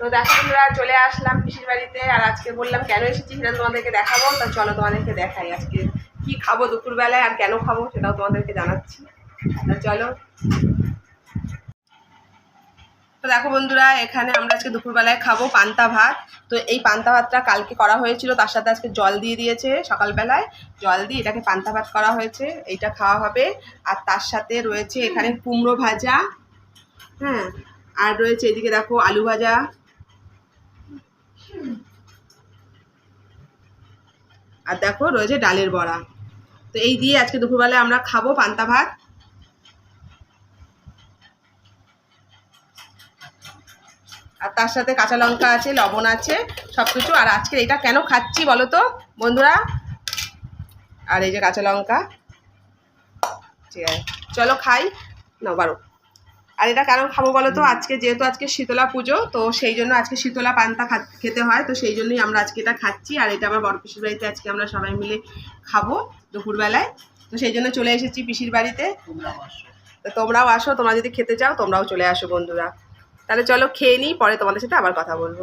তো দেখো বন্ধুরা, চলে আসলাম পিসির বাড়িতে আর আজকে বললাম, কেন এসেছি সেটা তোমাদেরকে দেখাবো? তা চলো তোমাদেরকে দেখাই আজকে কি খাব দুপুরবেলায় আর কেন খাব সেটাও তোমাদেরকে জানাচ্ছি। তা চলো। তো দেখো বন্ধুরা, এখানে আমরা আজকে দুপুরবেলায় খাব পান্তা ভাত। তো এই পান্তা ভাতটা কালকে করা হয়েছিল, তার সাথে আজকে জল দিয়ে দিয়েছে সকালবেলায়। জল দিয়ে এটাকে পান্তা ভাত করা হয়েছে, এইটা খাওয়া হবে। আর তার সাথে রয়েছে এখানে কুমড়ো ভাজা হ্যাঁ। আর রয়েছে এদিকে দেখো আলু ভাজা। আর দেখো রয়েছে ডালের বড়া। তো এই দিয়ে আজকে দুপুরবেলায় আমরা খাব পান্তা ভাত। আর তার সাথে কাঁচা লঙ্কা আছে, লবণ আছে সব কিছু আর আজকে এটা কেন খাচ্ছি বলো তো, বন্ধুরা? আর এই যে কাঁচা লঙ্কা। ঠিক আছে। চলো খাই। না বারো। আর এটা কেন খাব বলো তো? আজকে যেহেতু আজকে শীতলা পুজো তো সেই জন্য আজকে শীতলা পান্তা খেতে হয় তো সেই জন্যই আমরা আজকে এটা খাচ্ছি। আর এটা আমার বড় পিসির বাড়িতে আজকে আমরা সবাই মিলে খাব দুপুরবেলায়। তো সেই জন্য চলে এসেছি পিসির বাড়িতে। তো তোমরাও আসো তোমরা যদি খেতে চাও তোমরাও চলে আসো বন্ধুরা। তাহলে চলো খেয়ে নিই পরে তোমাদের সাথে আবার কথা বলব।